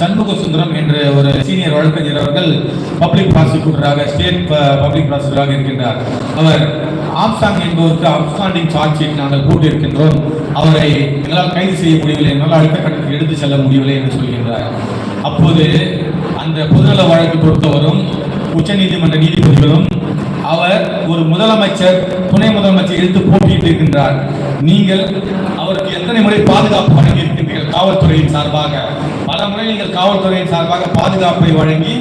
சண்முக சுந்தரம் என்ற ஒரு சீனியர் வழக்கறிஞர் அவர்கள் பப்ளிக் ப்ராசிக்யூட்டராக ஸ்டேட் பப்ளிக் ப்ராசிக்யூட்டராக இருக்கின்றார். அவர் ஆப்சாங் என்பவருக்கு அப்ஸ்டாண்டிங் சார்ஜ் ஷீட் நாங்கள் போட்டிருக்கின்றோம். அவரை எங்களால் கைது செய்ய முடியவில்லை என்னால் அடுத்த கட்டத்தில் எடுத்து செல்ல முடியவில்லை என்று சொல்கின்றார். அப்போது அந்த பொதுநல வழக்கு பொறுத்தவரும் உச்சநீதிமன்ற நீதிபதிகளும் அவர் ஒரு முதலமைச்சர் துணை முதலமைச்சர் எடுத்து போட்டியிட்டு இருக்கின்றார். நீங்கள் அவருக்கு எத்தனை முறை பாதுகாப்பு வழங்கி இருக்கின்றீர்கள் காவல்துறையின் சார்பாக? பல முறை நீங்கள் காவல்துறையின் சார்பாக பாதுகாப்பை வழங்கி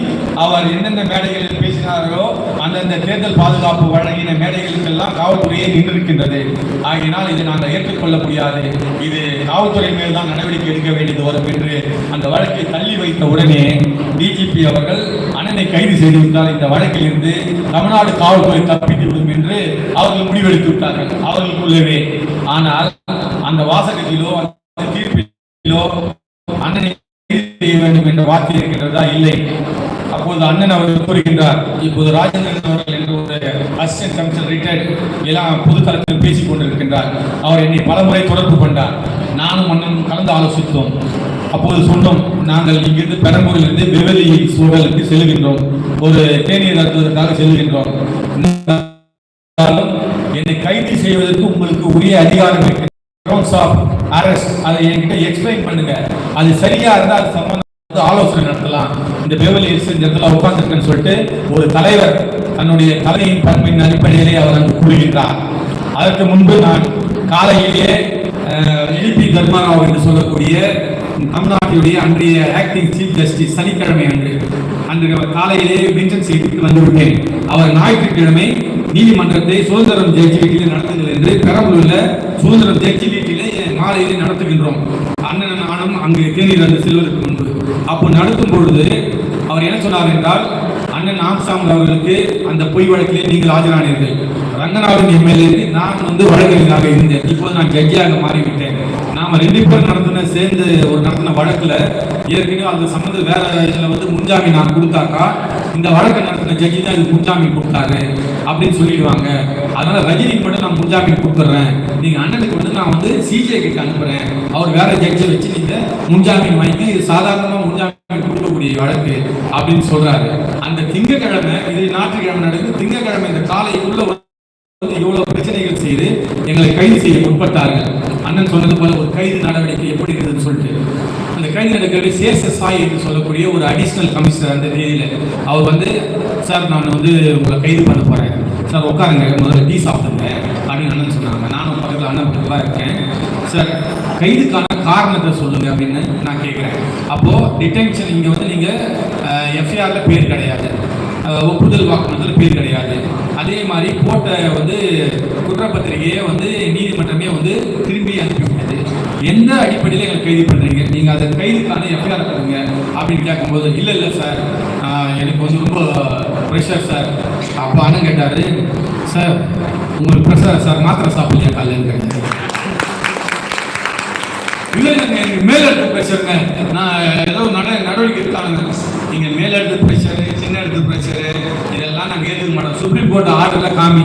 அவர் எந்தெந்த மேடைகளில் பேசினார்களோ அந்தந்த தேர்தல் பாதுகாப்பு வழங்கின மேடைகளுக்கெல்லாம் காவல்துறையே நின்றிருக்கின்றது. ஆகினால் இதை நாங்கள் ஏற்றுக்கொள்ள முடியாது. இது காவல்துறை மேல் தான் நடவடிக்கை எடுக்க வேண்டியது வரும் என்று அந்த வழக்கை தள்ளி வைத்த உடனே டிஜிபி அவர்கள் அண்ணனை கைது செய்திருந்தால் இந்த வழக்கில் இருந்து தமிழ்நாடு காவல்துறை தப்பித்துவிடும் என்று அவர்கள் முடிவெடுத்து விட்டார்கள். அவர்களுக்குள்ளவே. ஆனால் அந்த வாசகத்திலோ அந்த தீர்ப்பிலோ வேண்டும் என்ற வார்த்தை இருக்கின்றதா? இல்லை. அப்போது அண்ணன் அவர்கள் கூறுகின்றார் இப்போது ராஜேந்திரன் அவர்கள் என்ற ஒரு அசிஸ்டன்ட் கமிஷனர் ரிட்டையர்ட் எல்லாம் பொதுத்தளத்தில் பேசிக் கொண்டிருக்கின்றார். அவர் என்னை பலமுறை தொடர்பு கொண்டார். நானும் அண்ணனும் கலந்து ஆலோசித்தோம். அப்போது சொன்னோம் நாங்கள் இங்கிருந்து பெரம்பூரிலிருந்து பெவலி சூழலுக்கு செல்கின்றோம். ஒரு தேநீர் நடத்துவதற்காக செல்கின்றோம். என்னை கைது செய்வதற்கு உங்களுக்கு உரிய அதிகாரம் இருக்கு அதை என்கிட்ட எக்ஸ்பிளைன் பண்ணுங்க. அது சரியா இருந்தால் அது சம்பந்தம் ஆலோசனை நடத்தலாம். இந்த பெவலி ஹில்ஸ் இந்த இடத்துல உட்கார்ந்துருக்கேன்னு சொல்லிட்டு ஒரு தலைவர் தன்னுடைய தலையின் பண்பின் அடிப்படையிலே அவர் அங்கு கூறுகின்றார். அதற்கு முன்பு நான் காலையிலே எழுப்பி தர்மாராவ் என்று சொல்லக்கூடிய தமிழ்நாட்டினுடைய அன்றைய ஆக்டிங் சீஃப் ஜஸ்டிஸ் சனிக்கிழமை அன்று அன்று காலையிலே மென்ஷன் செய்துவிட்டு வந்துவிட்டேன். அவர் ஞாயிற்றுக்கிழமை நீதிமன்றத்தை சுதந்திரம் ஜெயிச்சு வீட்டிலே நடத்துங்கள் என்று பெரம்பலூரில் சுதந்திரம் ஜெயிச்சு வீட்டிலே மாலையிலே நடத்துகின்றோம். அண்ணன் நானும் அங்கு தேநீர் வந்து செல்வதற்கு முன்பு. அப்போ நடத்தும் பொழுது அவர் என்ன சொன்னார் என்றால் அண்ணன் ஆம்சாம் அவர்களுக்கு அந்த பொய் வழக்கிலே நீங்கள் ஆஜரானீர்கள். ரங்கநாதன் எம்எல்ஏ நான் வந்து வழக்கறிஞராக இருந்தேன். இப்போது நான் ஜட்ஜியாக மாறிவிட்டேன். நாம ரெண்டு பேர் நடத்தின சேர்ந்து ஒரு நடத்தின வழக்குல ஏற்கனவே அந்த சம்மந்த வேற இதுல வந்து முன்ஜாமீன் நான் கொடுத்தாக்கா இந்த வழக்கை நடத்தின ஜட்ஜி தான் இது முன்ஜாமீன் கொடுத்தாரு அப்படின்னு சொல்லிடுவாங்க. அதனால ரஜினிக்கு மட்டும் நான் முன்ஜாமீன் கொடுத்துட்றேன் நீங்க அண்ணனுக்கு வந்து நான் வந்து சிஜே கிட்ட அனுப்புறேன். அவர் வேற ஜட்ஜை வச்சு நீங்கள் முன்ஜாமீன் வாங்கி சாதாரணமாக முன்ஜாமி முன்ஜாமீன் கொடுக்கக்கூடிய வழக்கு அப்படின்னு சொல்றாரு. அந்த திங்கக்கிழமை இது ஞாயிற்றுக்கிழமை நடக்குது. திங்கக்கிழமை இந்த காலைக்குள்ள வந்து இவ்வளவு பிரச்சனை செய்து எங்களை கைது செய்ய முற்பட்டார்கள். அண்ணன் சொன்னது போல ஒரு கைது நடவடிக்கை எப்படி இருக்குதுன்னு சொல்லிட்டு. அந்த கைது நடவடிக்கை சேச சாய் என்று சொல்லக்கூடிய ஒரு அடிஷனல் கமிஷனர் அந்த தேதியில. அவர் வந்து சார் நான் வந்து உங்களை கைது பண்ண போறேன். சார் உட்காருங்க. முதல்ல டீ சாப்பிடுங்க. அப்படின்னு அண்ணன் சொன்னாங்க. நானும் பக்கத்தில் அண்ணன் பக்கத்தில் இருக்கேன். சார் கைதுக்கான காரணத்தை சொல்லுங்க அப்படின்னு நான் கேட்குறேன் அப்போ டிடென்ஷன் இங்கே வந்து நீங்கள் எஃப்ஐஆரில் பேர் கிடையாது. ஒப்புதல் வாக்குமூலம் பேர் கிடையாது? அதே மாதிரி போட்ட வந்து குற்றப்பத்திரிகையை வந்து நீதிமன்றமே வந்து திரும்பி அனுப்பிவிட்டது எந்த அடிப்படையில் எங்களை கைது பண்ணுறீங்க நீங்கள் அதை கைதுக்கான எஃப்ஐஆர் பண்ணுங்க அப்படின்னு கேட்கும்போது இல்லை இல்லை சார். எனக்கு வந்து ரொம்ப ப்ரெஷர் சார். அப்போ அண்ணன் கேட்டார் சார் உங்களுக்கு ப்ரெஷர் சார்? மாத்திரை சாப்பிடலையா காலையில் கேட்டார். இல்லை இல்லைங்க. எனக்கு மேலெடுத்து பிரச்சனை நான் ஏதோ நட நடவடிக்கை எடுத்தாங்க நீங்கள் மேலெடுத்து பிரச்சனை சின்ன எடுத்து பிரச்சனை இதெல்லாம் நாங்கள் ஏற்றுக்க மாட்டோம் சுப்ரீம் கோர்ட் ஆர்டரில் காமி.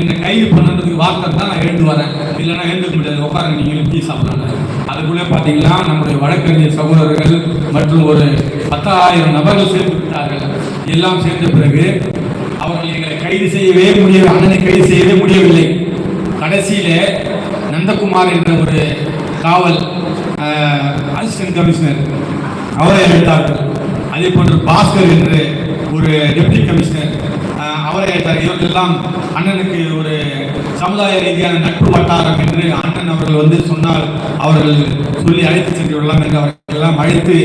என்னை கைது பண்ணுறதுக்கு வார்த்தை தான் நான் எழுந்து வரேன். இல்லைன்னா எழுந்துக்க முடியாது. உட்காருங்க நீங்கள் டீ சாப்பிட்றாங்க அதுக்குள்ளே பார்த்தீங்கன்னா நம்முடைய வழக்கறிஞர் சகோதரர்கள் மற்றும் ஒரு பத்தாயிரம் நபர்கள் சேர்ந்து விட்டார்கள் எல்லாம் சேர்ந்த பிறகு அவர்கள் எங்களை கைது செய்யவே முடியவில்லை அண்ணனை கைது செய்யவே முடியவில்லை. கடைசியிலே நந்தகுமார் என்ற ஒரு காவல் அசிஸ்டன்ட் கமிஷனர் அவரை எடுத்தார்கள் அதே போன்று பாஸ்கர் என்று ஒரு டெப்டி கமிஷனர் அவரை அழைத்தார் இவர்களெல்லாம் அண்ணனுக்கு ஒரு சமுதாய ரீதியான நட்பு வட்டாரம் என்று அண்ணன் அவர்கள் வந்து சொன்னால் அவர்கள் சொல்லி அழைத்து சென்று விடலாம் என்று அவர்கள் எல்லாம் அழைத்து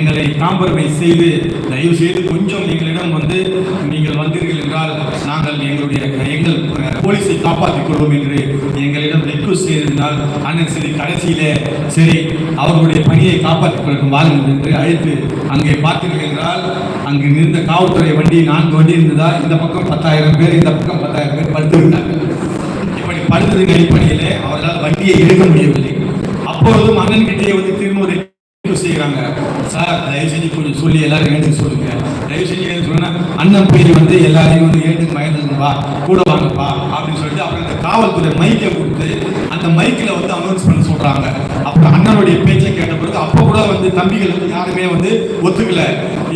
எங்களை காம்பரமைஸ் செய்து தயவு செய்து கொஞ்சம் எங்களிடம் வந்து நீங்கள் வந்தீர்கள் என்றால் நாங்கள் எங்களுடைய எங்கள் போலீஸை காப்பாற்றிக் கொள்வோம் என்று எங்களிடம் ரெக்வஸ்ட் செய்திருந்தால் அண்ணன் சரி கடைசியிலே சரி அவர்களுடைய பணியை காப்பாற்றிக் கொள்ளும் வாருங்கள் என்று அழைத்து அங்கே பார்த்தீர்கள் என்றால் அங்கு இருந்த காவல்துறை வண்டி நான்கு வண்டி இருந்ததால் இந்த பக்கம் பத்தாயிரம் பேர் இந்த பக்கம் பத்தாயிரம் பேர் படுத்து விட்டார்கள் இப்படி படுத்ததின் அடிப்படையிலே அவர்களால் வண்டியை எடுக்க முடியவில்லை. அப்பொழுதும் அண்ணன் கிட்டே வந்து திரும்ப செய்கிறாங்க சார் தயவு செஞ்சு கொஞ்சம் சொல்லி எல்லாரும் எழுந்து சொல்லுங்க. தயவு செஞ்சு எழுந்து சொன்னா அண்ணன் போய் வந்து எல்லாரையும் வந்து எழுந்து மயந்துங்கப்பா கூட வாங்கப்பா அப்படின்னு சொல்லிட்டு அப்புறம் இந்த காவல்துறை மைக்கை கொடுத்து அந்த மைக்கில் வந்து அனௌன்ஸ் பண்ண சொல்றாங்க. அப்புறம் அண்ணனுடைய பேச்சை கேட்ட பிறகு அப்போ கூட வந்து தம்பிகள் வந்து யாருமே வந்து ஒத்துக்கல.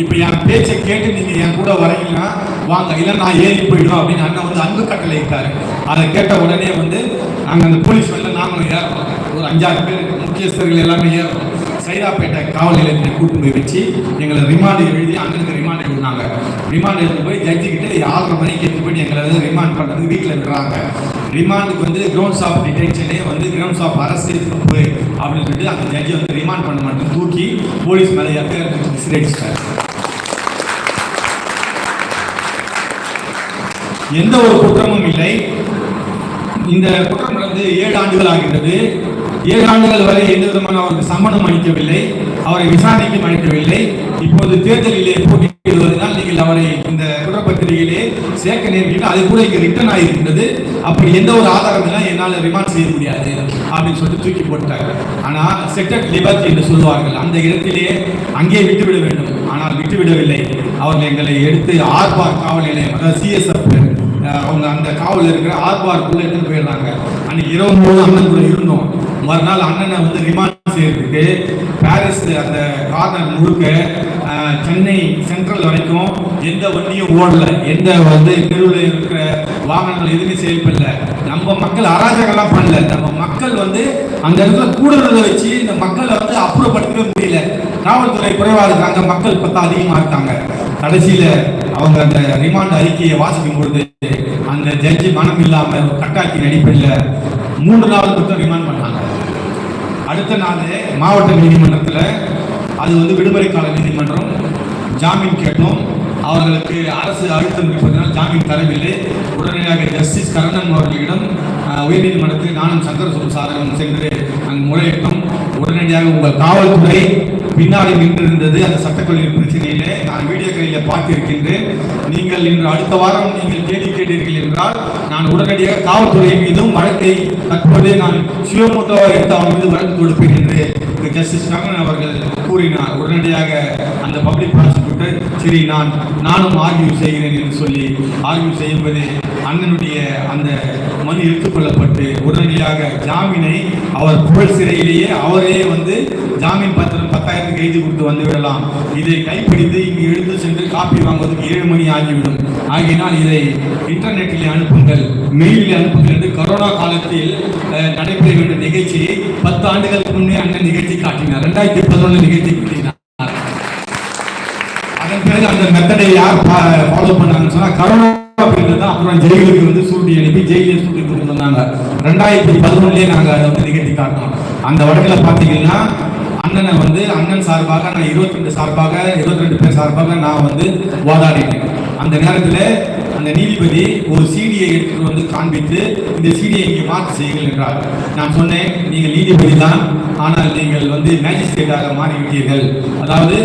இப்போ என் பேச்சை கேட்டு நீங்க என் கூட வரீங்கன்னா வாங்க இல்லை நான் ஏறி போயிடும் அப்படின்னு அண்ணன் வந்து அன்பு கட்டளை இருக்காரு அதை கேட்ட உடனே வந்து நாங்கள் அந்த போலீஸ் வேலை நாங்களும் ஏறோம் ஒரு அஞ்சாறு பேர் முக்கியஸ்தர்கள் எல்லாமே ஏறோம் கைதாப்பேட்டை காவல் நிலையத்தில் கூட்டு போய் வச்சு எங்களை ரிமாண்டு எழுதி அங்கிருந்து ரிமாண்ட் எழுதினாங்க ரிமாண்ட் எழுந்து போய் ஜட்ஜி கிட்ட ஆறரை மணிக்கு எடுத்து போய் எங்களை வந்து ரிமாண்ட் பண்ணுறதுக்கு வீட்டில் விடுறாங்க ரிமாண்டுக்கு வந்து கிரவுண்ட்ஸ் ஆஃப் டிடென்ஷனே வந்து கிரவுண்ட்ஸ் ஆஃப் அரசு தப்பு அப்படின்னு சொல்லிட்டு அந்த ஜட்ஜி வந்து ரிமாண்ட் பண்ண மாட்டேன் தூக்கி போலீஸ் மேலே எஃப்ஐஆர் எந்த ஒரு குற்றமும் இல்லை. இந்த குற்றம் வந்து ஏழு ஆண்டுகள் ஆகின்றது. ஏழு ஆண்டுகள் வரை எந்த விதமான அவருக்கு சம்மனம் அளிக்கவில்லை. அவரை விசாரணைக்கும் அளிக்கவில்லை இப்போது தேர்தலிலே போட்டியிடுவதனால் நீங்கள் அவரை இந்த குற்றப்பத்திரிகையிலே சேர்க்க நேர்கிட்டு அது கூட இங்கே ரிட்டர்ன் ஆகியிருக்கின்றது அப்படி எந்த ஒரு ஆதாரம் இல்லை. என்னால் ரிமாண்ட் செய்ய முடியாது அப்படின்னு சொல்லிட்டு தூக்கி போட்டாங்க ஆனால் செக்டர் லிபர்ட்டி என்று சொல்வார்கள் அந்த இடத்திலே அங்கே விட்டுவிட வேண்டும். ஆனால் விட்டுவிடவில்லை. அவர்கள் எங்களை எடுத்து ஆர்பார் காவல் நிலையம் அதாவது சிஎஸ்எஃப் அவங்க அந்த காவல் இருக்கிற ஆர்பார்க்குள்ளே எடுத்துகிட்டு போயிடுறாங்க. அன்னைக்கு இரவு மூணு அண்ணன் கூட இருந்தோம். மறுநாள் அண்ணனை வந்து ரிமாண்ட் செய்யறதுக்கு பாரிஸ் அந்த கார்னர் முழுக்க சென்னை சென்ட்ரல் வரைக்கும் எந்த வண்டியும் ஓடல. எந்த வந்து தெருவில் இருக்கிற வாகனங்கள் எதுவுமே செயல்படல. நம்ம மக்கள் அராஜகம்லாம் பண்ணல. நம்ம மக்கள் வந்து அந்த இடத்துல கூடுதலை வச்சு இந்த மக்களை வந்து அப்புறப்படுத்தவே காவல்துறை குறைவாக இருக்காங்க மக்கள் பத்தா அதிகமாக இருக்காங்க. கடைசியில அவங்க அந்த ரிமாண்ட் அறிக்கையை வாசிக்கும் பொழுது அந்த ஜட்ஜி மனம் இல்லாம ஒரு அடிப்படையில் மூன்று நாள் மட்டும் ரிமாண்ட் பண்ணாங்க. அடுத்த நாள் மாவட்ட நீதிமன்றத்தில் அது வந்து விடுமுறை கால நீதிமன்றம் ஜாமீன் கேட்டோம். அவர்களுக்கு அரசு அழுத்தம் இருப்பதனால் ஜாமீன் தரவில்லை. உடனடியாக ஜஸ்டிஸ் கருணன் அவர்களிடம் உயர்நீதிமன்றத்தில் நானும் சங்கர சாதகம் சென்று அங்கு முறையிட்டோம். உடனடியாக உங்கள் காவல்துறை பின்னாடி நின்றிருந்தது அந்த சட்டக்கல்லூரி பிரச்சனையிலே. நான் வீடியோக்களில் பார்த்திருக்கின்றேன். நீங்கள் இன்று அடுத்த வாரம் நீங்கள் கேள்வி கேட்டீர்கள் என்றால் நான் உடனடியாக காவல்துறை மீதும் வழக்கை தற்போதே நான் சுயமூத்தமாக எடுத்து அவன் மீது வழக்கு தொடுப்பேன் என்று ஜஸ்டிஸ் ரமணன் அவர்கள் கூறினார். உடனடியாக அந்த பப்ளிக் ப்ராசிக்யூட்டர் சரி நான் நானும் ஆர்கியூ செய்கிறேன் என்று சொல்லி ஆர்கியூ செய்யும்போது அண்ணனுடைய அந்த மனு எடுத்துக்கொள்ளப்பட்டு உடனடியாக ஜாமீனை அவர் புகழ் சிறையிலேயே அவரே வந்து ஜாமீன் பத்திரம் பத்தாயிரத்துக்கு எழுதி கொடுத்து வந்து விடலாம் இதை கைப்பிடித்து இங்கு எடுத்து சென்று காப்பி வாங்குவதற்கு ஏழு மணி ஆகிவிடும். ஆகினால் இதை இன்டர்நெட்டில் அனுப்புங்கள். மெயிலில் அனுப்புங்கள் என்று கரோனா காலத்தில் நடைபெற வேண்டிய நிகழ்ச்சியை பத்து ஆண்டுகளுக்கு முன்னே அண்ணன் நிகழ்ச்சி காட்டினார். ரெண்டாயிரத்தி பதினொன்று நிகழ்ச்சி காட்டினார். அதன் பிறகு அந்த மெத்தடை யார் ஃபாலோ பண்ணாங்கன்னு சொன்னா கரோனா தான் அப்புறம் ஜெயிலுக்கு வந்து சூட்டி அனுப்பி ஜெயிலே சூட்டி கொண்டு வந்தாங்க. ரெண்டாயிரத்தி பதினொன்னுலேயே நாங்க அதை வந்து நிகழ்த்தி காட்டினோம். அந்த வழக்கில் பாத்தீங்கன்னா அண்ணனை வந்து அண்ணன் சார்பாக நான் இருபத்தி ரெண்டு சார்பாக இருபத்தி ரெண்டு பேர் சார்பாக நான் வந்து வாதாடிட்டேன் அந்த நேரத்தில் அந்த நீதிபதி ஒரு சீடியை எடுத்துட்டு வந்து காண்பித்து இந்த சீடியை இங்கே மாற்று செய்யுங்கள் என்றார். நான் சொன்னேன் நீங்கள் நீதிபதி தான் ஆனால் நீங்கள் வந்து மேஜிஸ்ட்ரேட்டாக மாறிவிட்டீர்கள். அதாவது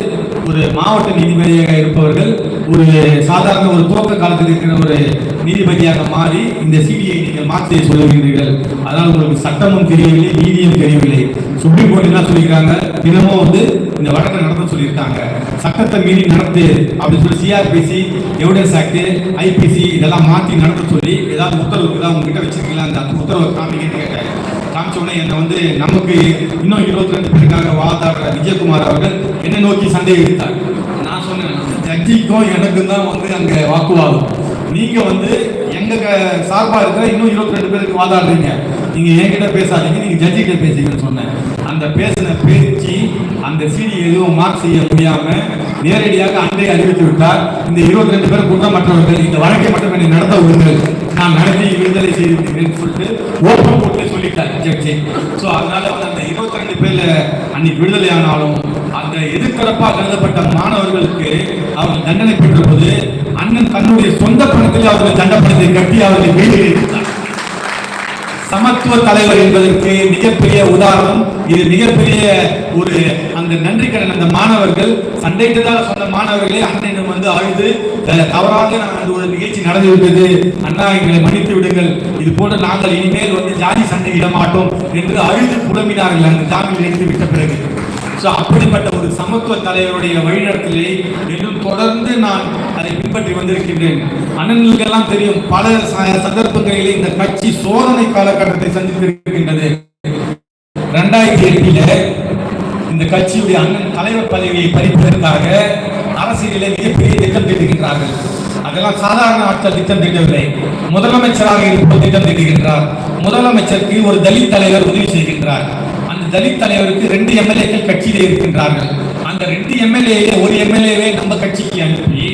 ஒரு மாவட்ட நீதிபதியாக இருப்பவர்கள் ஒரு சாதாரண ஒரு துவக்க காலத்தில் இருக்கிற ஒரு நீதிபதியாக மாறி இந்த சிபிஐ நீங்கள் மாற்றி சொல்லுகிறீர்கள். அதனால் உங்களுக்கு சட்டமும் தெரியவில்லை நீதியும் தெரியவில்லை. சுப்ரீம் கோர்ட் என்ன சொல்லியிருக்காங்க? தினமும் வந்து இந்த வழக்கை நடத்த சொல்லியிருக்காங்க. சட்டத்தை மீறி நடத்து அப்படின்னு சொல்லி சிஆர்பிசி எவிடன்ஸ் ஆக்ட் ஐபிசி இதெல்லாம் மாற்றி நடத்த சொல்லி ஏதாவது உத்தரவு ஏதாவது உங்ககிட்ட வச்சிருக்கீங்களா? அந்த உத்தரவை காமிங்கன்னு கேட்டேன். காமிச்ச உடனே என்னை வந்து நமக்கு இன்னும் இருபத்தி ரெண்டு பேருக்காக வாதாடுற விஜயகுமார் அவர்கள் என்னை நோக்கி சந்தேகித்தார் சொன்னேன் ஜட்ஜிக்கும் எனக்கும் தான் வந்து அங்க வாக்குவாதம். நீங்க வந்து எங்க க- சார்பா இருக்கிற இன்னும் இருபத்தி ரெண்டு பேருக்கு வாதாடுறீங்க. நீங்க என்கிட்ட பேசாதீங்க நீங்க ஜட்ஜி கிட்ட பேசுங்கன்னு சொன்னேன். அந்த பேசின பேச்சு அந்த சீடி எதுவும் மார்க் செய்ய முடியாம நேரடியாக அன்றை அறிவித்து விட்டார். இந்த இருபத்தி ரெண்டு பேர் குற்றமற்றவர்கள் இந்த வழக்கை மட்டும் என்னை நடத்த விடுங்கள். நான் நடத்தி விடுதலை செய்திருக்கிறேன் சொல்லிட்டு ஓப்பன் போட்டு சொல்லிட்டார் ஜட்ஜி ஸோ அதனால வந்து அந்த இருபத்தி ரெண்டு பேர்ல அன்னைக்கு விடுதலை ஆனாலும் அந்த எதிர்த்தரப்பாக கருதப்பட்ட மாணவர்களுக்கு அவர்கள் தண்டனை பெற்ற போது அண்ணன் தன்னுடைய சொந்த பணத்தில் அவர்கள் தண்டப்பணத்தை கட்டி அவர்களை வெளியே சமத்துவ தலைவர் என்பதற்கு மிகப்பெரிய உதாரணம். இது மிகப்பெரிய ஒரு அந்த நன்றி கடன் அந்த மாணவர்கள் சண்டையிட்டதாக சொன்ன மாணவர்களே அண்ணனிடம் வந்து அழுது தவறாக நான் அந்த ஒரு நிகழ்ச்சி நடந்துவிட்டது. அண்ணா எங்களை மன்னித்து விடுங்கள். இது போன்ற நாங்கள் இனிமேல் வந்து ஜாதி சண்டை இட மாட்டோம் என்று அழுது புலம்பினார்கள் அந்த ஜாமீன் நினைத்து விட்ட பிறகு. ஸோ அப்படிப்பட்ட ஒரு சமத்துவ தலைவருடைய வழிநடத்தலை இன்னும் தொடர்ந்து நான் அதை பின்பற்றி வந்திருக்கின்றேன். அண்ணன்களுக்கெல்லாம் தெரியும் பல ச- சந்தர்ப்பங்களிலே இந்த கட்சி சோதனை காலகட்டத்தை சந்தித்திருக்கின்றது. ரெண்டாயிரத்தி எட்டில இந்த கட்சியுடைய அண்ணன் தலைவர் பதவியை பறிப்பதற்காக அரசியலே மிகப்பெரிய திட்டம் தீட்டுகின்றார்கள். அதெல்லாம் சாதாரண ஆட்கள் திட்டம் தீட்டவில்லை. முதலமைச்சராக இருப்பவர் திட்டம் தீட்டுகின்றார். முதலமைச்சருக்கு ஒரு தலித் தலைவர் உதவி செய்கின்றார். தலித் தலைவருக்கு ரெண்டு எம்எல்ஏக்கள் கட்சியிலே இருக்கின்றார்கள். அந்த ரெண்டு எம்எல்ஏ ஒரு எம்எல்ஏவை நம்ம கட்சிக்கு அனுப்பி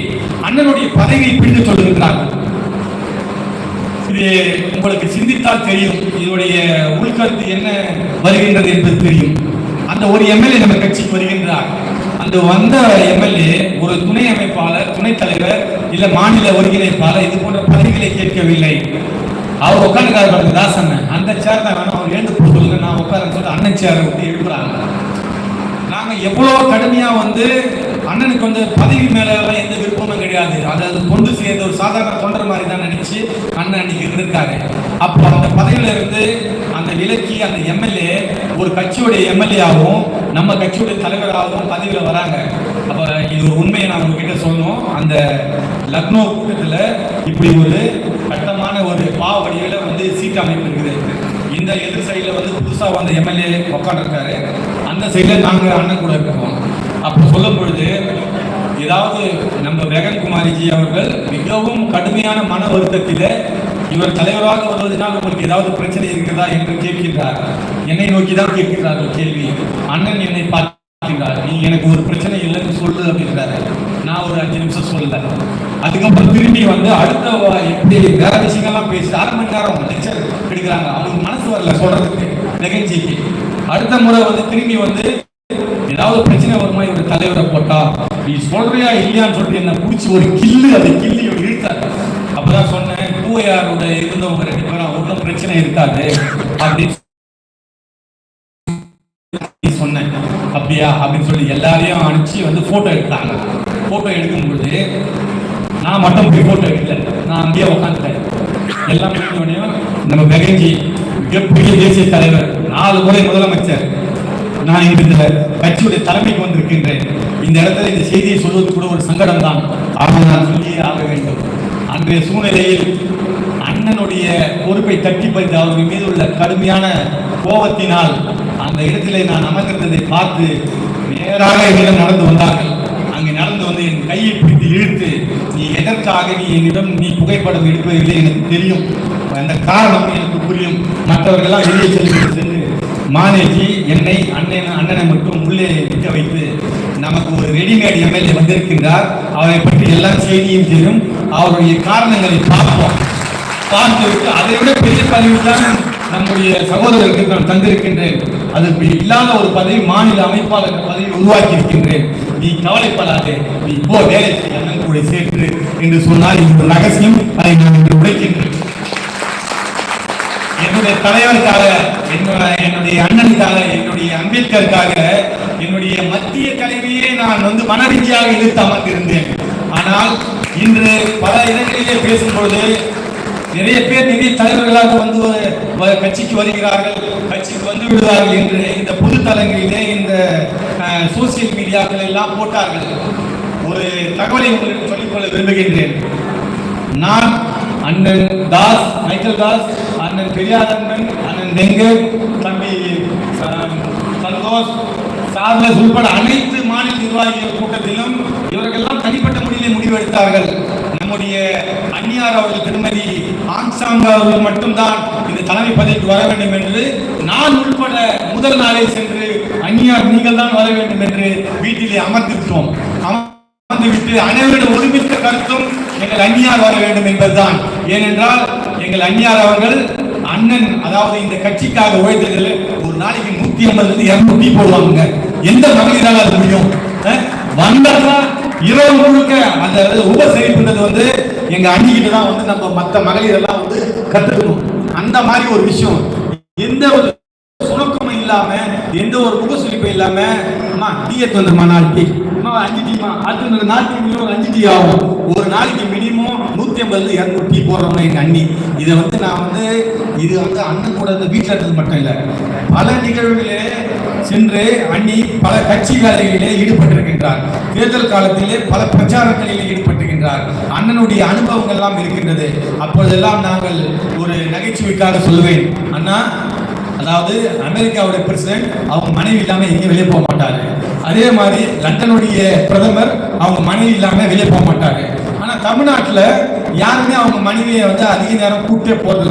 அண்ணனுடைய பதவியை பிடித்து சொல்லுகின்றார்கள் இது உங்களுக்கு சிந்தித்தால் தெரியும். இதனுடைய உள்கருத்து என்ன வருகின்றது என்பது தெரியும். அந்த ஒரு எம்எல்ஏ நம்ம கட்சிக்கு வருகின்றார். அந்த வந்த எம்எல்ஏ ஒரு துணை அமைப்பாளர் துணைத் தலைவர் இல்ல மாநில ஒருங்கிணைப்பாளர் இது போன்ற பதவிகளை கேட்கவில்லை. அவர் உட்காந்துக்காரு தாசன் அந்த சேர் தான் வேணும். அவர் எழுந்து உட்கார சொல்லிட்டு அண்ணன் சேரை வந்து எழுப்புறாங்க. நாங்கள் எவ்வளோ கடுமையாக வந்து அண்ணனுக்கு வந்து பதவி மேலே எந்த விருப்பமும் கிடையாது. அதாவது தொண்டு சேர்ந்த ஒரு சாதாரண தொண்டர் மாதிரி தான் நினச்சி அண்ணன் அன்னைக்கு இருந்திருக்காரு. அப்போ அந்த பதவியில் இருந்து அந்த விலக்கி அந்த எம்எல்ஏ ஒரு கட்சியுடைய எம்எல்ஏயாகவும் நம்ம கட்சியுடைய தலைவராகவும் பதவியில் வராங்க. அப்போ இது ஒரு உண்மையை நான் உங்ககிட்ட சொல்லணும். அந்த லக்னோ கூட்டத்தில் இப்படி ஒரு கட்டமான ஒரு பாவ வந்து சீட்டு அமைப்பு இருக்குது. இந்த எதிர் சைடுல வந்து புதுசா வந்த எம்எல்ஏ உட்காந்துருக்காரு அந்த சைடுல நாங்கள் அண்ணன் கூட இருக்கோம். அப்போ சொல்லும் பொழுது ஏதாவது நம்ம வெகன் குமாரிஜி அவர்கள் மிகவும் கடுமையான மன வருத்தத்தில் இவர் தலைவராக வருவதனால் உங்களுக்கு ஏதாவது பிரச்சனை இருக்கிறதா என்று கேட்கின்றார். என்னை நோக்கி தான் கேட்கிறார்கள் கேள்வி. அண்ணன் என்னை பார்த்து நீ எனக்கு ஒரு பிரச்சனை இல்லைன்னு சொல்லு அப்படின்றாரு நான் ஒரு அஞ்சு நிமிஷம் சொல்ல அதுக்கப்புறம் திரும்பி வந்து அடுத்த எப்படி வேற விஷயங்கள்லாம் பேசி அரை மணி நேரம் லெக்சர் எடுக்கிறாங்க. அவங்களுக்கு மனசு வரல சொல்றதுக்கு. நிகழ்ச்சிக்கு. அடுத்த முறை வந்து திரும்பி வந்து ஏதாவது பிரச்சனை வருமா? இவர் தலைவரை போட்டா நீ சொல்றியா இல்லையான்னு சொல்லிட்டு என்ன பிடிச்சி ஒரு கில்லு அந்த கில்லி இவர் இழுத்தார். அப்பதான் சொன்னேன் பூவையாரோட இருந்தவங்க ரெண்டு பேரும் ஒன்றும் பிரச்சனை இருக்காது. அப்படின்னு சொன்னேன் அப்படியா அப்படின்னு சொல்லி எல்லாரையும் அனுப்பிச்சு வந்து ஃபோட்டோ எடுத்தாங்க. ஃபோட்டோ எடுக்கும்போது நான் மட்டும் போய் ஃபோட்டோ எடுக்கல. நான் அங்கேயே உட்காந்துட்டேன் எல்லாம் முடிஞ்ச நம்ம பெகஞ்சி மிகப்பெரிய தேசிய தலைவர் நாலு முறை முதலமைச்சர் நான் இந்த கட்சியுடைய தலைமைக்கு வந்திருக்கின்றேன். இந்த இடத்துல இந்த செய்தியை சொல்வது கூட ஒரு சங்கடம் தான் ஆனால் நான் சொல்லியே ஆக வேண்டும். அன்றைய சூழ்நிலையில் அண்ணனுடைய பொறுப்பை தட்டி பறித்த அவர்கள் மீது உள்ள கடுமையான கோபத்தினால் அந்த இடத்திலே நான் அமர்ந்திருந்ததை பார்த்து நேராக என்னிடம் நடந்து வந்தார்கள். அங்கே நடந்து வந்து என் கையை பிடித்து இழுத்து நீ எதற்காக நீ என்னிடம் நீ புகைப்படம் எடுப்பதில்லை எனக்கு தெரியும். அந்த காரணம் எனக்கு புரியும். மற்றவர்களெல்லாம் வெளியே செல்கிறது சென்று மானேஜி என்னை அண்ணன் அண்ணனை மட்டும் உள்ளே நிற்க வைத்து நமக்கு ஒரு ரெடிமேட் எம்எல்ஏ வந்திருக்கின்றார். அவரை பற்றி எல்லா செய்தியும் தெரியும் அவருடைய காரணங்களை பார்ப்போம். பார்த்துவிட்டு அதை விட பெரிய பதவி தான் நம்முடைய சகோதரருக்கு நான் தந்திருக்கின்றேன். அது இல்லாத ஒரு பதவி மாநில அமைப்பாளர் பதவி உருவாக்கி இருக்கின்றேன் நீ கவலைப்படாதே. நீ இப்போ வேலை செய்ய கூட சேர்த்து என்று சொன்னால் இந்த ரகசியம் அதை நான் இன்று உடைக்கின்றேன். என்னுடைய தலைவருக்காக என்னோட என்னுடைய அண்ணனுக்காக என்னுடைய அம்பேத்கருக்காக என்னுடைய மத்திய கல்வியை நான் வந்து மனரீதியாக இழுத்து அமர்ந்திருந்தேன். ஆனால் இன்று பல இடங்களிலே பேசும்பொழுது நிறைய பேர் நிதி தலைவர்களாக வந்து வ- கட்சிக்கு வருகிறார்கள் கட்சிக்கு வந்து விடுவார்கள் என்று இந்த பொது தளங்களிலே இந்த சோசியல் மீடியாக்கள் எல்லாம் போட்டார்கள். ஒரு தகவலை உங்களுக்கு சொல்லிக்கொள்ள விரும்புகின்றேன். நான் அண்ணன் தாஸ் மைக்கேல் தாஸ் அண்ணன் பெரியாரண்ணன் அண்ணன் டெங்கு தம்பி ச- சந்தோஷ் சார்லஸ் உட்பட அனைத்து மாநில நிர்வாகிகள் கூட்டத்திலும் இவர்களெல்லாம் தனிப்பட்ட முறையிலே முடிவெடுத்தார்கள். நம்முடைய அந்நியார் அவர்கள் திருமதி ஆங்சாங் அவர்கள் மட்டும்தான் இந்த தலைமை பதவிக்கு வர வேண்டும் என்று நான் உட்பட முதல் நாளே சென்று அந்நியார் நீங்கள் தான் வர வேண்டும் என்று வீட்டிலே விட்டோம் அமர்ந்து விட்டு அனைவரிடம் ஒருமித்த கருத்தும் எங்கள் அந்நியார் வர வேண்டும் என்பதுதான். ஏனென்றால் எங்கள் அந்நியார் அவர்கள் அண்ணன் அதாவது இந்த கட்சிக்காக உழைத்ததில் ஒரு நாளைக்கு நூத்தி ஐம்பதுல இருந்து இருநூறு டீ போடுவாங்க எந்த மகளிரால் அது முடியும்? வந்தா இரவு முழுக்க அந்த உபசரிப்புன்றது வந்து எங்க அணிகிட்டு தான் வந்து நம்ம மத்த மகளிர் எல்லாம் வந்து கத்துக்கணும். அந்த மாதிரி ஒரு விஷயம். எந்த ஒரு சுணக்கமும் இல்லாம எந்த ஒரு முகசுலிப்பும் இல்லாம அம்மா டீ எடுத்து வந்துருமா நாலு டீ. அம்மா அஞ்சு டீமா அடுத்த நாளைக்கு மினிமம் அஞ்சு டீ ஆகும். ஒரு நாளைக்கு மினிமம் நூத்தி ஐம்பதுல இரநூறு டீ போடுறவங்க எங்க அண்ணி. இதை வந்து நான் வந்து இது வந்து அண்ணன் கூட இந்த வீட்டில் இருந்தது மட்டும் இல்லை. பல நிகழ்வுகளே சென்று அண்ணி பல கட்சி வேலைகளிலே ஈடுபட்டிருக்கின்றார். தேர்தல் காலத்திலே பல பிரச்சாரங்களிலே ஈடுபட்டிருக்கின்றார். அண்ணனுடைய அனுபவங்கள் எல்லாம் இருக்கின்றது. அப்பொழுதெல்லாம் நாங்கள் ஒரு நகைச்சுவைக்காக சொல்வேன். அண்ணா அதாவது அமெரிக்காவுடைய பிரசிடென்ட் அவங்க மனைவி இல்லாம எங்கேயும் வெளியே போக மாட்டாரு. அதே மாதிரி லண்டனுடைய பிரதமர் அவங்க மனைவி இல்லாம வெளியே போக மாட்டாரு. ஆனா தமிழ்நாட்டுல யாருமே அவங்க மனைவியை வந்து அதிக நேரம் கூப்பிட்டே போறது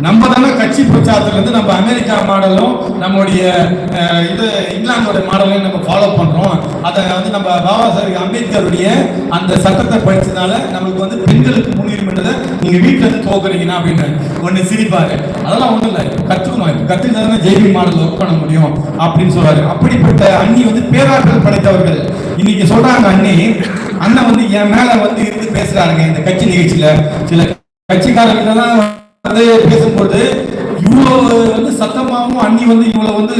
நம்ம தானே கட்சி பிரச்சாரத்துலேருந்து நம்ம அமெரிக்கா மாடலும் நம்மளுடைய இது இங்கிலாந்தோட மாடலையும் நம்ம ஃபாலோ பண்ணுறோம் அதை வந்து நம்ம பாபா சாஹிப் அம்பேத்கருடைய அந்த சட்டத்தை படிச்சதுனால நம்மளுக்கு வந்து பெண்களுக்கு முன்னுரிமைன்றதை நீங்கள் வீட்டில் இருந்து தோக்குறீங்கன்னா அப்படின்னு. ஒன்று சிரிப்பாரு. அதெல்லாம் ஒன்றும் இல்லை. கற்றுக்கணும் இப்ப கத்துக்கிட்டா ஜெய்பி மாடல் ஒர்க் பண்ண முடியும் அப்படின்னு சொல்கிறாரு அப்படிப்பட்ட அண்ணி வந்து பேராற்றல் படைத்தவர்கள். இன்னைக்கு சொல்றாங்க அண்ணி அண்ணன் வந்து என் மேல வந்து இருந்து பேசுறாருங்க இந்த கட்சி நிகழ்ச்சியில. சில கட்சிக்காரர்கள் தான் வந்து பேசும்போது இவ்வளவு வந்து சத்தமாகவும் அண்ணி வந்து இவ்வளவு வந்து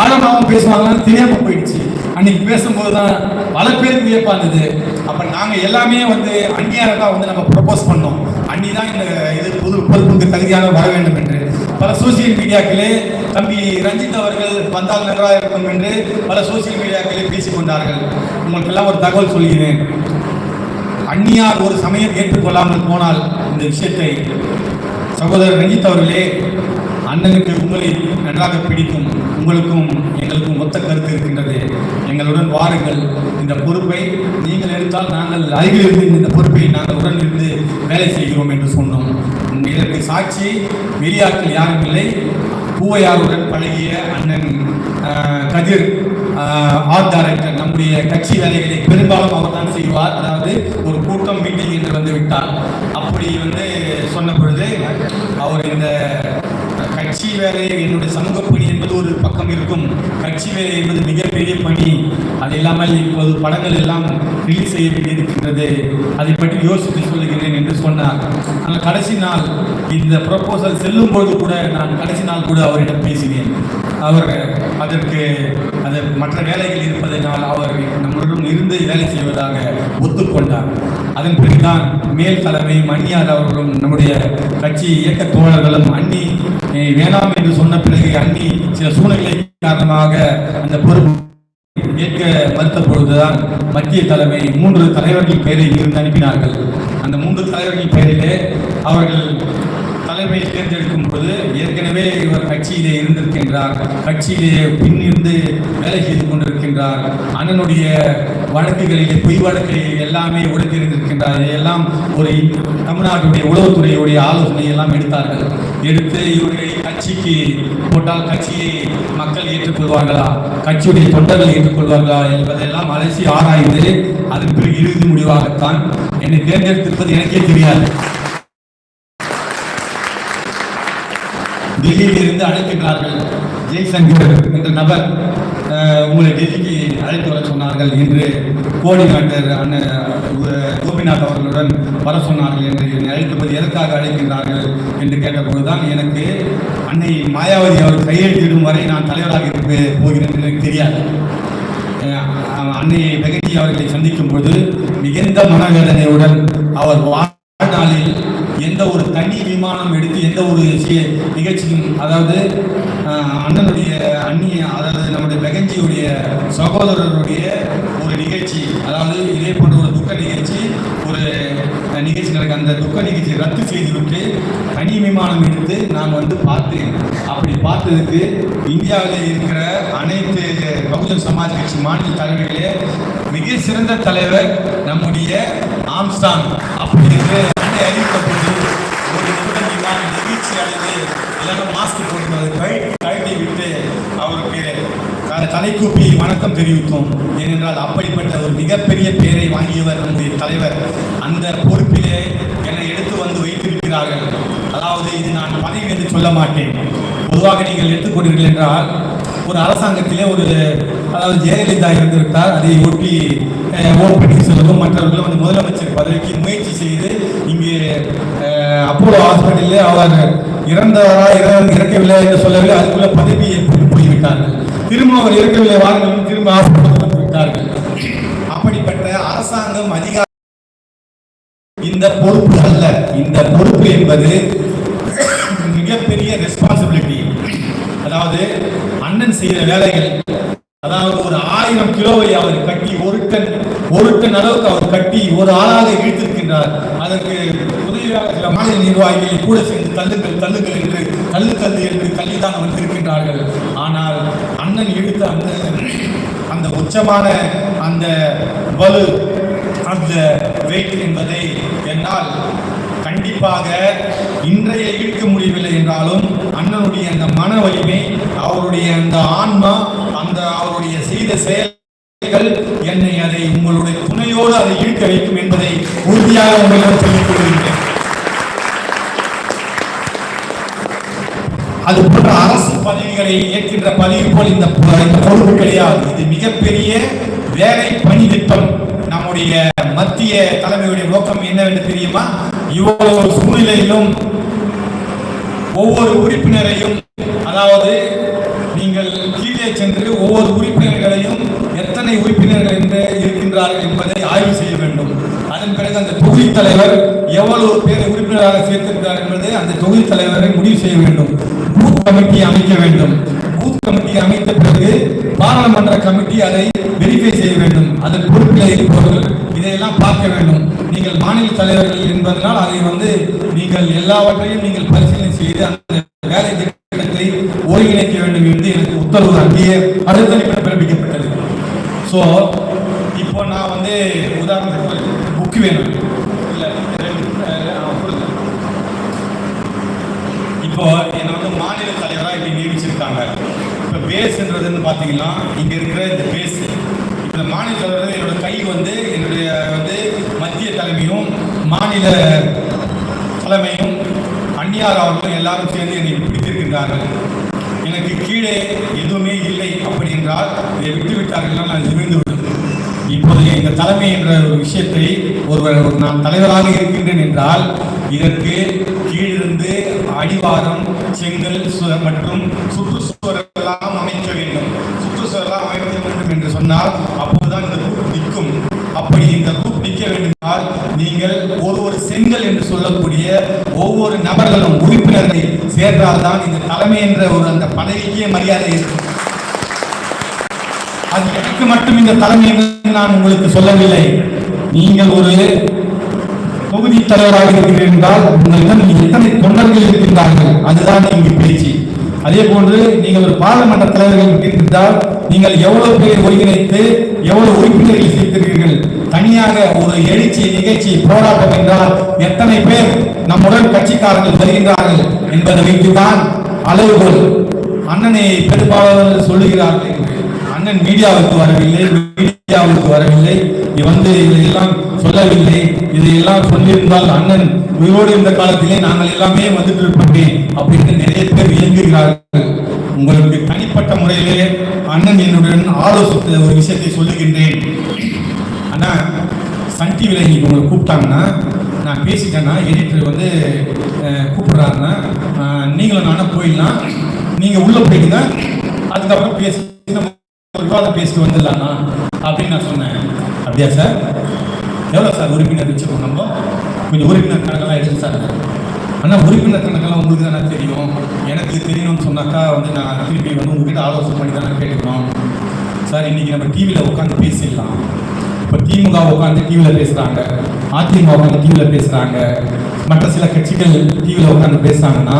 ஆழமாகவும் பேசுவாங்கன்னு தெரியாம போயிடுச்சு. அன்னைக்கு பேசும்போது தான் பல பேருக்கு வியப்பா இருந்தது. அப்ப நாங்க எல்லாமே வந்து அந்நியாரை தான் வந்து நம்ம ப்ரொபோஸ் பண்ணோம். அண்ணி தான் இந்த இது புது பொறுப்புக்கு தகுதியாக வர வேண்டும் என்று. பல சோசியல் மீடியாக்களே தம்பி ரஞ்சித் அவர்கள் வந்தால் நன்றாக இருக்கும் என்று பல சோசியல் மீடியாக்களில் பேசிக்கொண்டார்கள் உங்களுக்கெல்லாம் ஒரு தகவல் சொல்கிறேன். அந்நியார் ஒரு சமயம் ஏற்றுக்கொள்ளாமல் போனால் இந்த விஷயத்தை சகோதரர் ரஞ்சித் அவர்களே அண்ணனுக்கு உங்களை நன்றாக பிடிக்கும் உங்களுக்கும் எங்களுக்கும் ஒத்த கருத்து இருக்கின்றது. எங்களுடன் வாருங்கள். இந்த பொறுப்பை நீங்கள் எடுத்தால் நாங்கள் அருகில் இருந்து இந்த பொறுப்பை நாங்கள் உடன் இருந்து வேலை செய்கிறோம் என்று சொன்னோம். இதற்கு சாட்சி மெரியாக்கள் யாரும் இல்லை. பூவையாருடன் பழகிய அண்ணன் கதிர் ஆர்ட் டைரக்டர் நம்முடைய கட்சி வேலைகளை பெரும்பாலும் அவர் தான் செய்வார். அதாவது ஒரு கூட்டம் மீட்டிங் என்று வந்து விட்டார். அப்படி வந்து சொன்ன பொழுது அவர் இந்த கட்சி வேலை என்னுடைய சமூக பணி என்பது ஒரு பக்கம் இருக்கும். கட்சி வேலை என்பது மிகப்பெரிய பணி. அது இல்லாமல் இப்போது படங்கள் எல்லாம் ரிலீஸ் செய்ய வேண்டியிருக்கின்றது. அதை பற்றி யோசித்து சொல்லுகிறேன் என்று சொன்னார். ஆனால் கடைசி நாள் இந்த ப்ரொபோசல் செல்லும் போது கூட நான் கடைசி நாள் கூட அவரிடம் பேசினேன். அவர் அதற்கு அது மற்ற வேலைகள் இருப்பதனால் அவர் நம்மளுடன் இருந்து வேலை செய்வதாக ஒத்துக்கொண்டார். அதன் பிறகுதான் மேல் தலைமை மணியார் அவர்களும் நம்முடைய கட்சி இயக்க தோழர்களும் அண்ணி வேணாம் என்று சொன்ன பிறகு அண்ணி சில சூழ்நிலை காரணமாக அந்த பொறுப்பு ஏற்க மறுத்த பொழுதுதான் மத்திய தலைமை மூன்று தலைவர்கள் பெயரை இருந்து அனுப்பினார்கள். அந்த மூன்று தலைவர்கள் பெயரிலே அவர்கள் தலைமை தேர்ந்தெடுக்கும் பொழுது ஏற்கனவே இவர் கட்சியிலே இருந்திருக்கின்றார். கட்சியிலே பின்னிருந்து வேலை செய்து கொண்டிருக்கின்றார். அண்ணனுடைய வழக்குகளிலே பொய் வழக்குகளில் எல்லாமே உடைத்திருந்திருக்கின்றார் இதையெல்லாம் ஒரு தமிழ்நாட்டுடைய உளவுத்துறையுடைய ஆலோசனை எல்லாம் எடுத்தார்கள். எடுத்து இவர்களை கட்சிக்கு போட்டால் கட்சியை மக்கள் ஏற்றுக்கொள்வார்களா? கட்சியுடைய தொண்டர்கள் ஏற்றுக்கொள்வார்களா? என்பதையெல்லாம் அலசி ஆராய்ந்து அதன் பிறகு இறுதி முடிவாகத்தான் என்னை தேர்ந்தெடுத்திருப்பது எனக்கே தெரியாது. டெல்லியில் இருந்து அழைக்கின்றார்கள் ஜெய்சங்கர் என்ற நபர் உங்களை டெல்லிக்கு அழைத்து வர சொன்னார்கள் என்று கோஆர்டினேட்டர் அண்ணன் கோபிநாத் அவர்களுடன் வர சொன்னார்கள் என்று என்னை அழைக்கும்போது எதற்காக அழைக்கின்றார்கள் என்று கேட்டபோதுதான் எனக்கு அன்னை மாயாவதி அவர் கையெழுத்திடும் வரை நான் தலைவராக இருக்க போகிறேன் என்று எனக்கு தெரியாது. அன்னை பெகஜி அவர்களை சந்திக்கும் போது மிகுந்த மனவேதனையுடன் அவர் வாழ்நாளில் எந்த ஒரு தனி விமானம் எடுத்து எந்த ஒரு நிகழ்ச்சியும் அதாவது அண்ணனுடைய அந்நிய அதாவது நம்முடைய பெகஞ்சியுடைய சகோதரருடைய ஒரு நிகழ்ச்சி அதாவது இதே போன்ற ஒரு துக்க நிகழ்ச்சி ஒரு நிகழ்ச்சி நடக்க அந்த துக்க நிகழ்ச்சியை ரத்து செய்துவிட்டு தனி விமானம் எடுத்து நான் வந்து பார்த்தேன். அப்படி பார்த்ததுக்கு இந்தியாவில் இருக்கிற அனைத்து பகுஜன் சமாஜ் கட்சி மாநில தலைவர்களே மிக சிறந்த தலைவர் நம்முடைய ஆம்ஸ்டாங் அப்படி என்று அன்னை அறிவிக்கப்பட்டு ஒரு நிமிடம் விமான நிகழ்ச்சி எல்லாரும் மாஸ்க் போட்டு கழட்டி கழட்டி விட்டு அவருக்கு த- வணக்கம் தெரிவித்தோம். ஏனென்றால் அப்படிப்பட்ட ஒரு மிகப்பெரிய பெயரை வாங்கியவர் நம்முடைய தலைவர். அந்த பொறுப்பிலே என்னை எடுத்து வந்து வைத்திருக்கிறார்கள். அதாவது இது நான் பதவி என்று சொல்ல மாட்டேன். பொதுவாக நீங்கள் எடுத்துக்கொண்டீர்கள் என்றால் ஒரு அரசாங்கத்திலே ஒரு அதாவது ஜெயலலிதா இருந்துவிட்டால் அதை ஒட்டி அஹ், ஓ மற்றவர்களும் அந்த முதலமைச்சர் பதவிக்கு முயற்சி செய்து இங்கே அப்போலோ ஹாஸ்பிட்டலில் அவர் இறந்தவரா இறந்து இறக்கவில்லை என்று சொல்லவில்லை. அதுக்குள்ள பதவியை போய் போய்விட்டார்கள். திரும்ப அவர் இறக்கவில்லை வாருங்கள் திரும்ப ஹாஸ்பிட்டலுக்கு வந்து விட்டார்கள். அப்படிப்பட்ட அரசாங்கம் அதிகார இந்த பொறுப்பு அல்ல. இந்த பொறுப்பு என்பது மிகப்பெரிய ரெஸ்பான்சிபிலிட்டி அதாவது அண்ணன் செய்த வேலைகள். அதாவது ஒரு ஆயிரம் கிலோவை அவர் கட்டி ஒரு டன் ஒரு டன் அளவுக்கு அவர் கட்டி ஒரு ஆளாக இழுத்திருக்கின்றார். அதற்கு உதவியாக சில மாநில நிர்வாகிகளை கூட சேர்ந்து தள்ளுங்கள் தள்ளுங்கள் என்று தள்ளு தள்ளு என்று தள்ளிதான் வந்திருக்கின்றார்கள் ஆனால் அண்ணன் இழுத்த அந்த அந்த உச்சமான அந்த வலு அந்த வெயிட் என்பதை என்னால் கண்டிப்பாக இன்றைய ஈர்க்க முடியவில்லை என்றாலும் அண்ணனுடைய அந்த மன வலிமை அவருடைய அந்த ஆன்மா அந்த அவருடைய செய்த செயல்கள் என்னை அதை உங்களுடைய துணையோடு அதை ஈர்க்க வைக்கும் என்பதை உறுதியாக உங்களிடம் சொல்லிக் கொள்கிறேன். அது போன்ற அரசு பதவிகளை ஏற்கின்ற பதவி போல் இந்த பொறுப்பு கிடையாது இது மிகப்பெரிய வேலை பணி திட்டம். நம்முடைய மத்திய தலைமையுடைய நோக்கம் என்னவென்று தெரியுமா? இவ்வளவு சூழ்நிலையிலும் ஒவ்வொரு உறுப்பினரையும் அதாவது நீங்கள் கீழே சென்று ஒவ்வொரு உறுப்பினர்களையும் எத்தனை உறுப்பினர்கள் என்று இருக்கின்றார்கள் என்பதை ஆய்வு செய்ய வேண்டும். அதன் பிறகு அந்த தொகுதி தலைவர் எவ்வளவு பேரை உறுப்பினராக சேர்த்திருக்கிறார் என்பதை அந்த தொகுதி தலைவரை முடிவு செய்ய வேண்டும். பூத் கமிட்டி அமைக்க வேண்டும். பூத் கமிட்டி அமைத்த பிறகு பாராளுமன்ற கமிட்டி அதை வெரிஃபை செய்ய வேண்டும். அதன் பொறுப்பில் இருப்பவர்கள் இதையெல்லாம் பார்க்க வேண்டும். நீங்கள் மாநில தலைவர்கள் என்பதனால் அதை வந்து நீங்கள் எல்லாவற்றையும் நீங்கள் பரிசீலனை செய்து அந்த வேலை திட்டத்தை ஒருங்கிணைக்க வேண்டும் என்று எனக்கு உத்தரவு அங்கேயே அடுத்த பிறப்பிக்கப்பட்டது. ஸோ இப்போ நான் வந்து உதாரணத்துக்கு புக்கு வேணும். இப்போ என்னை வந்து மாநில தலைவராக இப்படி நியமிச்சிருக்காங்க. இப்போ பேஸ்ன்றதுன்னு பார்த்தீங்கன்னா இங்கே இருக்கிற இந்த பேஸ் இந்த மாநில தலைவர் என்னோட கை வந்து என்னுடைய வந்து மத்திய தலைமையும் மாநில தலைமையும் அந்நியார் அவர்களும் எல்லாரும் சேர்ந்து என்னை பிடித்திருக்கின்றார்கள். எனக்கு கீழே எதுவுமே இல்லை அப்படி என்றால் இதை விட்டுவிட்டார்கள் நான் நிமிர்ந்து விடுவேன். இப்போது இந்த தலைமை என்ற ஒரு விஷயத்தை ஒருவர் நான் தலைவராக இருக்கின்றேன் என்றால் இதற்கு கீழிருந்து அடிவாரம் செங்கல் மற்றும் சுற்றுச்சுவரெல்லாம் அமைக்க வேண்டும். சுற்றுச்சுவரெல்லாம் அமைக்க வேண்டும் என்று சொன்னால் பெண்கள் என்று சொல்லக்கூடிய ஒவ்வொரு நபர்களும் உறுப்பினர்களை சேர்ந்தால்தான் இந்த தலைமை என்ற ஒரு அந்த பதவிக்கே மரியாதை இருக்கும். அது எனக்கு மட்டும் இந்த தலைமை நான் உங்களுக்கு சொல்லவில்லை. நீங்கள் ஒரு தொகுதி தலைவராக இருக்கிறீர்கள் என்றால் உங்களிடம் எத்தனை தொண்டர்கள் இருக்கின்றார்கள்? அதுதான் இங்கு பேச்சு. அதே போன்று நீங்கள் ஒரு பாராளுமன்ற தலைவர்கள் இருக்கின்றால் நீங்கள் எவ்வளவு பேர் ஒருங்கிணைத்து எவ்வளவு உறுப்பினர்கள் சேர்த்திருக்கிறீர்கள்? தனியாக ஒரு எழுச்சி நிகழ்ச்சி போராட்டம் என்றால் எத்தனை பேர் நம்முடன் கட்சிக்காரர்கள் வருகின்றார்கள் என்பதை வைத்துதான் அளவுகோல் அண்ணனை பெரும்பாலானவர்கள் சொல்லுகிறார்கள். அண்ணன் மீடியாவுக்கு வரவில்லை மீடியாவுக்கு வரவில்லை. இது வந்து இதையெல்லாம் சொல்லவில்லை. இதையெல்லாம் சொல்லியிருந்தால் அண்ணன் உயிரோடு இருந்த காலத்திலே நாங்கள் எல்லாமே வந்துட்டு இருப்பேன் அப்படின்னு நிறைய பேர் இயங்குகிறார்கள் உங்களுக்கு தனிப்பட்ட முறையிலே அண்ணன் என்னுடன் ஆலோசித்த ஒரு விஷயத்தை சொல்லுகின்றேன். அண்ணா சன் டிவியில் நீங்கள் உங்களை கூப்பிட்டாங்கன்னா நான் பேசிட்டேன்னா எடிட்டர் வந்து அஹ், நீங்களும் நானும் போயிடலாம். நீங்கள் உள்ளே போயிட்டீங்கன்னா அதுக்கப்புறம் பேசி விவாதம் பேசிட்டு வந்துடலாம்ண்ணா அப்படின்னு நான் சொன்னேன். அப்படியா சார்? எவ்வளோ சார் உறுப்பினர் வச்சுருக்கோம் நம்ம? கொஞ்சம் உறுப்பினர் கணக்கெல்லாம் எடுத்து சார். ஆனால் உறுப்பினர் கணக்கெல்லாம் உங்களுக்கு தானே தெரியும். எனக்கு தெரியணும்னு சொன்னாக்கா வந்து நான் திருப்பி வந்து உங்ககிட்ட ஆலோசனை பண்ணி தானே கேட்டுக்கணும். சார் இன்னைக்கு நம்ம டிவியில் உட்காந்து பேசிடலாம். இப்போ திமுக உட்காந்து டிவியில் பேசுகிறாங்க அதிமுக உட்காந்து டிவியில் பேசுகிறாங்க மற்ற சில கட்சிகள் டிவியில் உட்காந்து பேசுகிறாங்கன்னா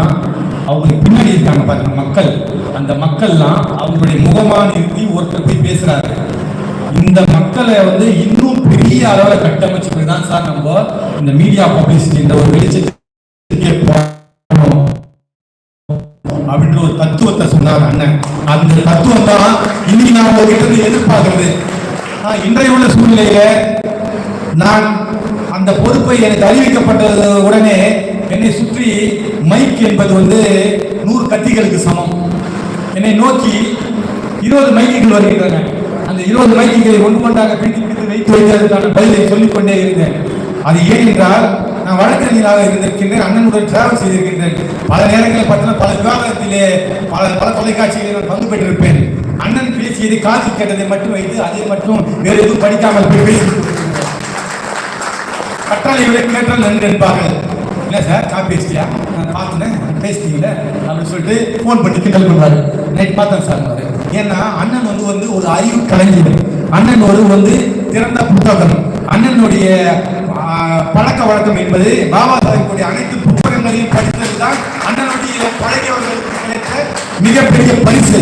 அவங்களுக்கு பின்னாடி இருக்காங்க பாருங்க மக்கள். அந்த மக்கள்லாம் அவங்களுடைய முகமாக நிறுத்தி ஒருத்தர் போய் பேசுகிறாரு இந்த மக்களை வந்து இன்னும் பெரிய அளவில் கட்டமைச்சு தான் சார் நம்ம இந்த மீடியா பப்ளிசிட்டி இந்த ஒரு வெளிச்சத்தை அப்படின்ற ஒரு தத்துவத்தை சொன்னார் அண்ணன். அந்த தத்துவம் தான் இன்னைக்கு நான் உங்ககிட்ட இருந்து எதிர்பார்க்கிறது. இன்றைய உள்ள சூழ்நிலையில நான் அந்த பொறுப்பை எனக்கு அறிவிக்கப்பட்டது உடனே என்னை சுற்றி மைக் என்பது வந்து நூறு கத்திகளுக்கு சமம். என்னை நோக்கி இருபது மைக்குகள் வருகின்றன. அந்த இருபது மைக்குகளை ஒன்று ஒன்றாக பிடித்து பிடித்து வைத்து வைத்ததற்கான பதிலை சொல்லிக்கொண்டே இருந்தேன். அது ஏன் என்றால் நான் வழக்கறிஞராக இருந்திருக்கின்றேன் அண்ணனுடன் டிராவல் செய்திருக்கின்றேன். பல நேரங்களில் பார்த்தீங்கன்னா பல விவாதத்திலே பல பல தொலைக்காட்சிகளில் நான் பங்கு பெற்றிருப்பேன். அண்ணன் பேசியதை காட்சி கேட்டதை மட்டும் வைத்து அதை மட்டும் வேறு எதுவும் படிக்காமல் போய் பேசி. விட கேட்டால் நன்றி என்பார்கள். இல்லை சார் காப்பி பேசிட்டியா? நான் பார்த்தேன் பேசிட்டீங்களே அப்படின்னு சொல்லிட்டு ஃபோன் பண்ணி கிண்டல் பண்ணுவாரு நைட் பார்த்தேன் சார் ஏன்னா அண்ணன் வந்து வந்து ஒரு அறிவு கலைஞர். அண்ணன் ஒரு வந்து திறந்த புத்தகம். அண்ணனுடைய பழக்க வழக்கம் என்பது பாபா சாஹிப்புடைய அனைத்து புத்தகங்களையும் படித்ததுதான் அண்ணனுடைய பழகியவர்களுக்கு கிடைத்த மிகப்பெரிய பரிசு.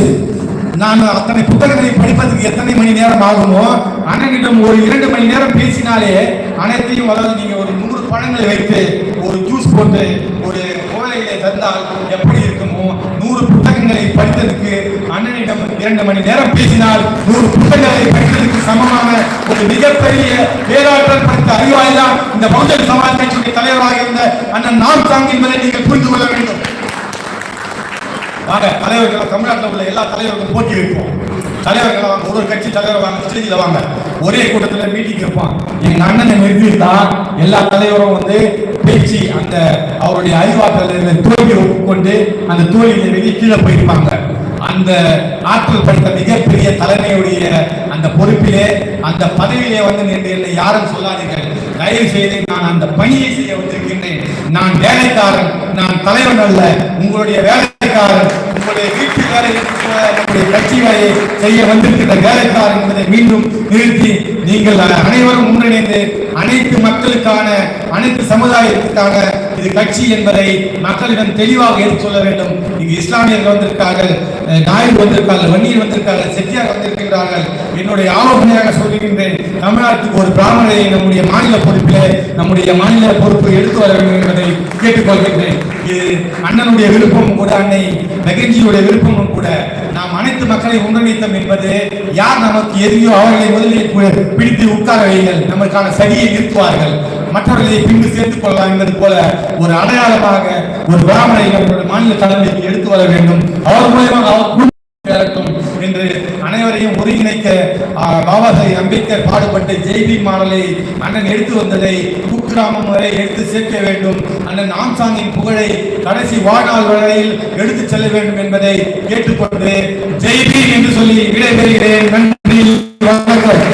நான் அத்தனை புத்தகங்களை படிப்பதற்கு எத்தனை மணி நேரம் ஆகுமோ? அண்ணனிடம் ஒரு இரண்டு மணி நேரம் பேசினாலே அனைத்தையும் அதாவது நீங்க ஒரு நூறு பழங்களை வைத்து ஒரு ஜூஸ் போட்டு ஒரு கோலையிலே தந்தால் எப்படி இருக்குமோ நூறு புத்தகங்களை படித்ததுக்கு இரண்டு மணி நேரம் பேசினால் நூறு புத்தகங்களை படித்ததுக்கு சமமான ஒரு மிகப்பெரிய பேராற்றல் படைத்த அறிவாளி தான் இந்த பகுஜன் சமாஜ் கட்சியுடைய தலைவராக இருந்த அண்ணன் நாம் சாங் என்பதை நீங்கள் புரிந்து கொள்ள வேண்டும். வாங்க தலைவர்கள் தமிழ்நாட்டில் உள்ள எல்லா தலைவர்களும் போட்டி வைப்போம். தலைவர்கள் வாங்க ஒரு கட்சி தலைவர் வாங்க ஸ்டேஜில் வாங்க. ஒரே கூட்டத்தில் மீட்டிங் இருப்பான் எங்க அண்ணனை நிறுத்திட்டா எல்லா தலைவரும் வந்து பேச்சு அந்த அவருடைய அறிவாற்றல் தோல்வியை ஒப்புக்கொண்டு அந்த தோல்வியை வெளியே கீழே போயிருப்பாங்க. அந்த ஆற்றல் படித்த மிகப்பெரிய தலைமையுடைய அந்த பொறுப்பிலே அந்த பதவியிலே வந்து நின்று என்னை யாரும் சொல்லாதீர்கள். தயவு செய்து நான் அந்த பணியை செய்ய வந்திருக்கின்றேன். நான் வேலைக்காரன் நான் தலைவன் அல்ல. உங்களுடைய வேலைக்காரன் உங்களுடைய வீட்டு வேலை நம்முடைய கட்சி வேலையை செய்ய வந்திருக்கின்ற வேலைக்காரன் என்பதை மீண்டும் நிறுத்தி நீங்கள் அனைவரும் ஒன்றிணைந்து அனைத்து மக்களுக்கான அனைத்து சமுதாயத்துக்கான இது கட்சி என்பதை மக்களிடம் தெளிவாக எடுத்து சொல்ல வேண்டும். இங்கு இஸ்லாமியர்கள் வந்திருக்கார்கள் அஹ், நாயுடு வந்திருக்கார்கள் வன்னியர் வந்திருக்கார்கள் செட்டியார் வந்திருக்கின்றார்கள். என்னுடைய ஆலோசனையாக சொல்லுகின்றேன் தமிழ்நாட்டுக்கு ஒரு பிராமணரை நம்முடைய மாநில பொறுப்பிலே நம்முடைய மாநில பொறுப்பு எடுத்து வர வேண்டும் என்பதை கேட்டுக்கொள்கின்றேன். இது அண்ணனுடைய விருப்பமும் கூட அன்னை நெகஞ்சியுடைய விருப்பமும் கூட நாம் அனைத்து மக்களை ஒன்றிணைத்தோம் என்பது யார் நமக்கு எதிரியோ அவர்களை முதலில் பிடித்து உட்கார வையுங்கள். நமக்கான சரியை நிறுத்துவார்கள். மற்றவர்களை பின்பு சேர்த்துக் கொள்ளலாம் என்பது போல ஒரு அடையாளமாக ஒரு பிராமணை நம்முடைய மாநில தலைமைக்கு எடுத்து வர வேண்டும். அவர் மூலமாக அவர் என்று அனைவரையும் ஒருங்கிணைக்க பாபா சாஹிப் அம்பேத்கர் பாடுபட்ட ஜெய்பி மாடலை அண்ணன் எடுத்து வந்ததை குக்கிராமம் வரை எடுத்து சேர்க்க வேண்டும். அண்ணன் ஆம்சாங்கின் புகழை கடைசி வாழ்நாள் வரையில் எடுத்து செல்ல வேண்டும் என்பதை கேட்டுக்கொண்டு ஜெய்பி என்று சொல்லி விடைபெறுகிறேன். நன்றி வணக்கம்.